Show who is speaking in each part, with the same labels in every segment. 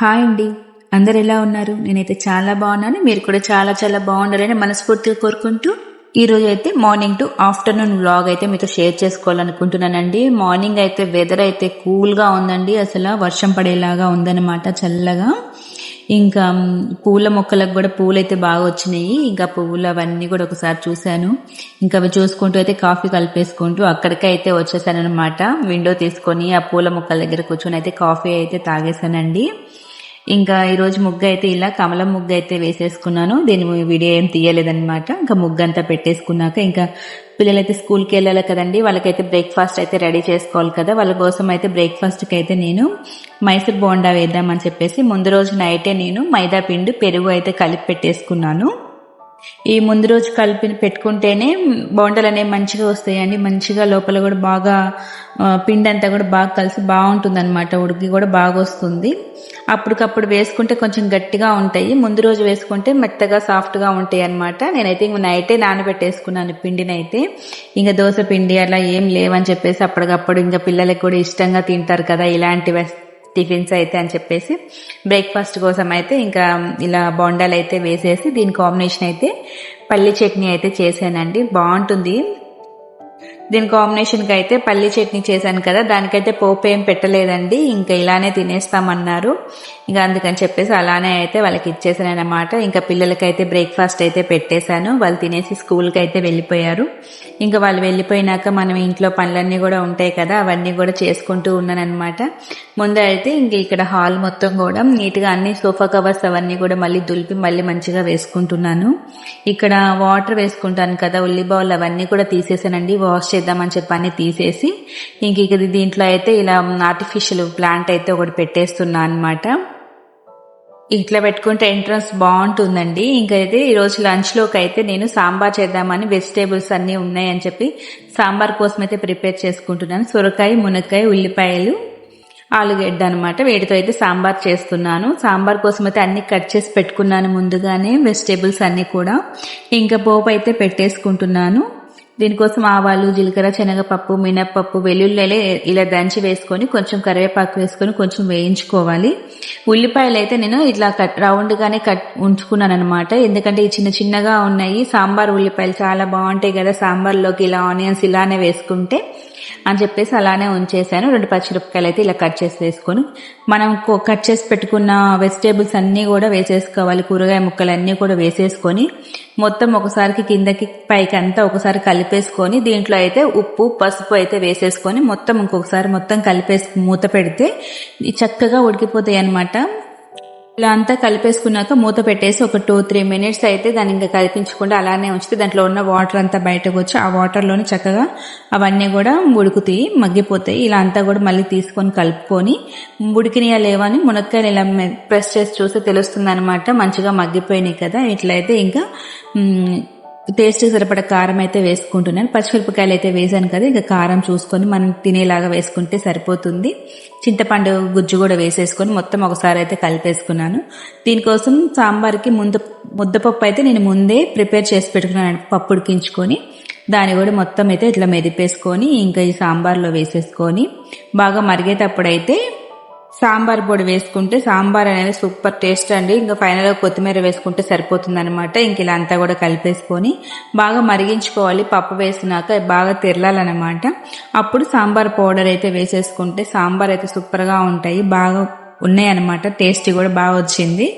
Speaker 1: Hi అండి. అందరు ఎలా ఉన్నారు? నేనైతే చాలా బాగున్నాను. మీరు కూడా చాలా చాలా బాగున్నారని మనస్ఫూర్తిగా కోరుకుంటూ ఈ రోజు అయితే మార్నింగ్ టు ఆఫ్టర్నూన్ వ్లాగ్ అయితే మీతో షేర్ చేసుకోవాలనుకుంటున్నానండి. మార్నింగ్ అయితే వెదర్ అయితే కూల్గా ఉందండి. అసలు వర్షం పడేలాగా ఉందన్నమాట చల్లగా. ఇంకా పూల మొక్కలకు కూడా పూలు అయితే బాగా వచ్చినాయి. ఇంకా పువ్వులు అవన్నీ కూడా ఒకసారి చూశాను. ఇంకా అవి చూసుకుంటూ అయితే కాఫీ కలిపేసుకుంటూ అక్కడికే అయితే వచ్చేసాను అనమాట విండో తీసుకొని ఆ పూల మొక్కల దగ్గర కూర్చొని అయితే కాఫీ అయితే తాగేసానండి ఇంకా ఈరోజు ముగ్గు అయితే ఇలా కమలం ముగ్గు అయితే వేసేసుకున్నాను. దీని వీడియో ఏం తీయలేదన్నమాట. ఇంకా ముగ్గు అంతా పెట్టేసుకున్నాక ఇంకా పిల్లలైతే స్కూల్కి వెళ్ళాలి కదండి. వాళ్ళకైతే బ్రేక్ఫాస్ట్ అయితే రెడీ చేసుకోవాలి కదా. వాళ్ళ కోసం అయితే బ్రేక్ఫాస్ట్కి అయితే నేను మైసూర్ బోండా వేద్దామని చెప్పేసి ముందు రోజు నైటే నేను మైదా పిండి పెరుగు అయితే కలిపి పెట్టేసుకున్నాను. ఈ ముందు రోజు కలిపి పెట్టుకుంటేనే బోండలు అనేవి మంచిగా వస్తాయండి. మంచిగా లోపల కూడా బాగా పిండి అంతా కూడా బాగా కలిసి బాగుంటుంది అనమాట ఉడికి కూడా బాగా వస్తుంది. అప్పటికప్పుడు వేసుకుంటే కొంచెం గట్టిగా ఉంటాయి. ముందు రోజు వేసుకుంటే మెత్తగా సాఫ్ట్గా ఉంటాయి అనమాట నేనైతే ఇంక నైటే నానబెట్టేసుకున్నాను పిండిని అయితే ఇంకా దోశ పిండి అలా ఏం లేవని చెప్పేసి అప్పటికప్పుడు ఇంకా పిల్లలకి కూడా ఇష్టంగా తింటారు కదా ఇలాంటివి. టిఫిన్స్ అయితే అని చెప్పేసి బ్రేక్ఫాస్ట్ కోసం అయితే ఇంకా ఇలా బొండాలు అయితే వేసేసి దీని కాంబినేషన్ అయితే పల్లి చట్నీ అయితే చేశానండి. బాగుంటుంది. దీని కాంబినేషన్కి అయితే పల్లి చట్నీ చేశాను కదా దానికైతే పోపు ఏం పెట్టలేదండి ఇంకా ఇలానే తినేస్తామన్నారు. ఇంకా అందుకని చెప్పేసి అలానే అయితే వాళ్ళకి ఇచ్చేసాను అనమాట ఇంకా పిల్లలకైతే బ్రేక్ఫాస్ట్ అయితే పెట్టేశాను వాళ్ళు తినేసి స్కూల్కి అయితే వెళ్ళిపోయారు. ఇంకా వాళ్ళు వెళ్ళిపోయినాక మనం ఇంట్లో పనులన్నీ కూడా ఉంటాయి కదా అవన్నీ కూడా చేసుకుంటూ ఉన్నాను ముందు అయితే ఇంక ఇక్కడ హాల్ మొత్తం కూడా నీట్గా అన్ని సోఫా కవర్స్ అవన్నీ కూడా మళ్ళీ దులిపి మళ్ళీ మంచిగా వేసుకుంటున్నాను. ఇక్కడ వాటర్ వేసుకుంటాను కదా ఉల్లి బౌల్ అవన్నీ కూడా తీసేసానండి వాష్ చేద్దామని చెప్పి అన్ని తీసేసి ఇంక ఇది దీంట్లో అయితే ఇలా ఆర్టిఫిషియల్ ప్లాంట్ అయితే ఒకటి పెట్టేస్తున్నా అనమాట ఇట్లా పెట్టుకుంటే ఎంట్రన్స్ బాగుంటుందండి. ఇంకైతే ఈరోజు లంచ్లోకి అయితే నేను సాంబార్ చేద్దామని వెజిటేబుల్స్ అన్నీ ఉన్నాయని చెప్పి సాంబార్ కోసం అయితే ప్రిపేర్ చేసుకుంటున్నాను. సొరకాయ మునక్కాయ ఉల్లిపాయలు ఆలుగడ్డ అనమాట వీటితో అయితే సాంబార్ చేస్తున్నాను. సాంబార్ కోసం అయితే అన్ని కట్ చేసి పెట్టుకున్నాను ముందుగానే వెజిటేబుల్స్ అన్నీ కూడా. ఇంకా పోపు అయితే పెట్టేసుకుంటున్నాను. దీనికోసం ఆవాలు జీలకర్ర శనగపప్పు మినప్పప్పు వెల్లుల్లి ఇలా దంచి వేసుకొని కొంచెం కరివేపాకు వేసుకొని కొంచెం వేయించుకోవాలి. ఉల్లిపాయలు అయితే నేను ఇట్లా కట్ రౌండ్గానే కట్ ఉంచుకున్నాను అనమాట ఎందుకంటే ఈ చిన్న చిన్నగా ఉన్నాయి. సాంబార్ ఉల్లిపాయలు చాలా బాగుంటాయి కదా సాంబార్లోకి ఇలా ఆనియన్స్ ఇలానే వేసుకుంటే. అని చెప్పేసి అలానే ఉంచేసాను. రెండు పచ్చిమిరపకాయలు అయితే ఇలా కట్ చేసి వేసుకొని మనం కట్ చేసి పెట్టుకున్న వెజిటేబుల్స్ అన్నీ కూడా వేసేసుకోవాలి. కూరగాయ ముక్కలు అన్నీ కూడా వేసేసుకొని మొత్తం ఒకసారికి కిందకి పైకి అంతా ఒకసారి కలిపేసుకొని దీంట్లో అయితే ఉప్పు పసుపు అయితే వేసేసుకొని మొత్తం ఇంకొకసారి మొత్తం కలిపేసి మూత పెడితే చక్కగా ఉడికిపోతాయి అన్నమాట ఇలా అంతా కలిపేసుకున్నాక మూత పెట్టేసి ఒక టూ త్రీ మినిట్స్ అయితే దాన్ని ఇంకా కలిపించకుండా అలానే ఉంచితే దాంట్లో ఉన్న వాటర్ అంతా బయటకు వచ్చి ఆ వాటర్లోనే చక్కగా అవన్నీ కూడా ఉడుకుతాయి మగ్గిపోతాయి. ఇలా అంతా కూడా మళ్ళీ తీసుకొని కలుపుకొని ఉడికినయా లేవా అని మునక్కాయలు ఇలా ప్రెస్ చేసి చూస్తే తెలుస్తుంది అనమాట మంచిగా మగ్గిపోయినాయి కదా. ఇట్లయితే ఇంకా టేస్ట్ సరిపడ కారం అయితే వేసుకుంటున్నాను పచ్చిమిరపకాయలు అయితే వేసాను కదా ఇంకా కారం చూసుకొని మనం తినేలాగా వేసుకుంటే సరిపోతుంది. చింతపండు గుజ్జు కూడా వేసేసుకొని మొత్తం ఒకసారి అయితే కలిపేసుకున్నాను. దీనికోసం సాంబార్కి ముందు ముద్దపప్పు అయితే నేను ముందే ప్రిపేర్ చేసి పెట్టుకున్నాను పప్పు ఉడికించుకొని. దాన్ని కూడా మొత్తం అయితే ఇట్లా మెదిపేసుకొని ఇంకా ఈ సాంబార్లో వేసేసుకొని. బాగా మరిగేటప్పుడైతే సాంబార్ పొడి వేసుకుంటే సాంబార్ అనేది సూపర్ టేస్ట్ అండి. ఇంకా ఫైనల్గా కొత్తిమీర వేసుకుంటే సరిపోతుంది అనమాట ఇంక ఇలా అంతా కూడా కలిపేసుకొని బాగా మరిగించుకోవాలి. పప్పు వేసినాక బాగా తిరలాలన్నమాట. అప్పుడు సాంబార్ పౌడర్ అయితే వేసేసుకుంటే సాంబార్ అయితే సూపర్గా ఉంటాయి. బాగా ఉన్నాయి అనమాట టేస్ట్ కూడా బాగా వచ్చింది.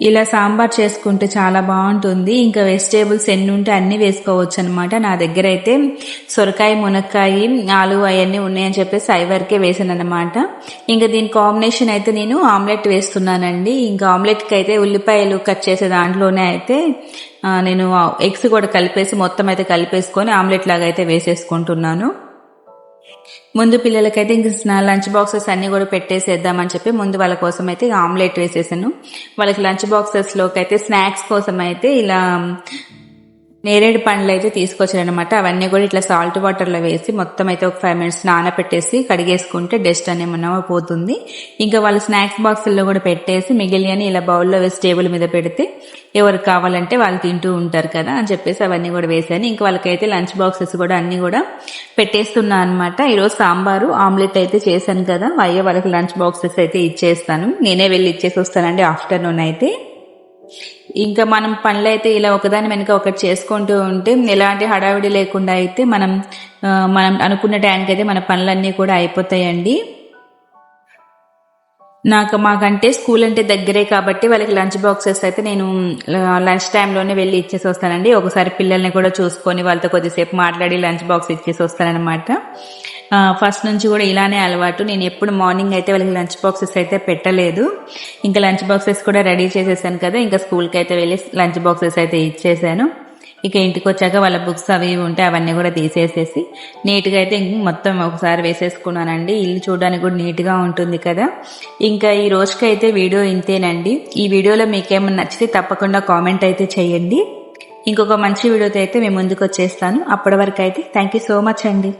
Speaker 1: ఇలా సాంబార్ చేసుకుంటే చాలా బాగుంటుంది. ఇంకా వెజిటేబుల్స్ ఎన్ని ఉంటే అన్నీ వేసుకోవచ్చు అనమాట నా దగ్గర అయితే సొరకాయ మునక్కాయ ఆలు అవన్నీ ఉన్నాయని చెప్పేసి అవి వరకే వేసాను అనమాట ఇంకా దీని కాంబినేషన్ అయితే నేను ఆమ్లెట్ వేస్తున్నానండి. ఇంకా ఆమ్లెట్కి అయితే ఉల్లిపాయలు కట్ చేసే దాంట్లోనే అయితే నేను ఎగ్స్ కూడా కలిపేసి మొత్తం అయితే కలిపేసుకొని ఆమ్లెట్ లాగా అయితే వేసేసుకుంటున్నాను. ముందు పిల్లలకైతే ఇంక లంచ్ బాక్సెస్ అన్నీ కూడా పెట్టేసేద్దామని చెప్పి ముందు వాళ్ళ కోసం అయితే ఆమ్లెట్ వేసేసాను. వాళ్ళకి లంచ్ బాక్సెస్లోకి అయితే స్నాక్స్ కోసం అయితే ఇలా నేరేడు పండ్లు అయితే తీసుకొచ్చారనమాట అవన్నీ కూడా ఇట్లా సాల్ట్ వాటర్లో వేసి మొత్తం అయితే ఒక ఫైవ్ మినిట్స్ నానబెట్టేసి కడిగేసుకుంటే డస్ట్ అనేమన్నా పోతుంది. ఇంకా వాళ్ళ స్నాక్స్ బాక్సుల్లో కూడా పెట్టేసి మిగిలియని ఇలా బౌల్లో వేసి టేబుల్ మీద పెడితే ఎవరికి కావాలంటే వాళ్ళు తింటూ ఉంటారు కదా అని చెప్పేసి అవన్నీ కూడా వేసాను. ఇంకా వాళ్ళకైతే లంచ్ బాక్సెస్ కూడా అన్నీ కూడా పెట్టేస్తున్నా అనమాట ఈరోజు సాంబారు ఆమ్లెట్ అయితే చేశాను కదా. అయ్యే వాళ్ళకి లంచ్ బాక్సెస్ అయితే ఇచ్చేస్తాను. నేనే వెళ్ళి ఇచ్చేసి వస్తానండి ఆఫ్టర్నూన్ అయితే. ఇంకా మనం పనులు అయితే ఇలా ఒకదాని వెనుక ఒకటి చేసుకుంటూ ఉంటే ఎలాంటి హడావిడి లేకుండా అయితే మనం మనం అనుకున్న టైంకి అయితే మన పనులన్నీ కూడా అయిపోతాయండి. నాకు మాకంటే స్కూల్ అంటే దగ్గరే కాబట్టి వాళ్ళకి లంచ్ బాక్సెస్ అయితే నేను లంచ్ టైంలోనే వెళ్ళి ఇచ్చేసి వస్తానండి. ఒకసారి పిల్లల్ని కూడా చూసుకొని వాళ్ళతో కొద్దిసేపు మాట్లాడి లంచ్ బాక్స్ ఇచ్చేసి వస్తానన్నమాట. ఫస్ట్ నుంచి కూడా ఇలానే అలవాటు. నేను ఎప్పుడు మార్నింగ్ అయితే వాళ్ళకి లంచ్ బాక్సెస్ అయితే పెట్టలేదు. ఇంకా లంచ్ బాక్సెస్ కూడా రెడీ చేసేసాను కదా ఇంకా స్కూల్కి అయితే వెళ్ళి లంచ్ బాక్సెస్ అయితే ఇచ్చేసాను. ఇక ఇంటికి వచ్చాక వాళ్ళ బుక్స్ అవి ఉంటే అవన్నీ కూడా తీసేసేసి నీట్గా అయితే ఇంక మొత్తం ఒకసారి వేసేసుకున్నానండి. ఇల్లు చూడడానికి కూడా నీట్గా ఉంటుంది కదా. ఇంకా ఈ రోజుకైతే వీడియో ఇంతేనండి. ఈ వీడియోలో మీకేమైనా నచ్చితే తప్పకుండా కామెంట్ అయితే చేయండి. ఇంకొక మంచి వీడియోతో అయితే మేము ముందుకు వచ్చేస్తాను అప్పటి వరకు అయితే థ్యాంక్ యూ సో మచ్ అండి.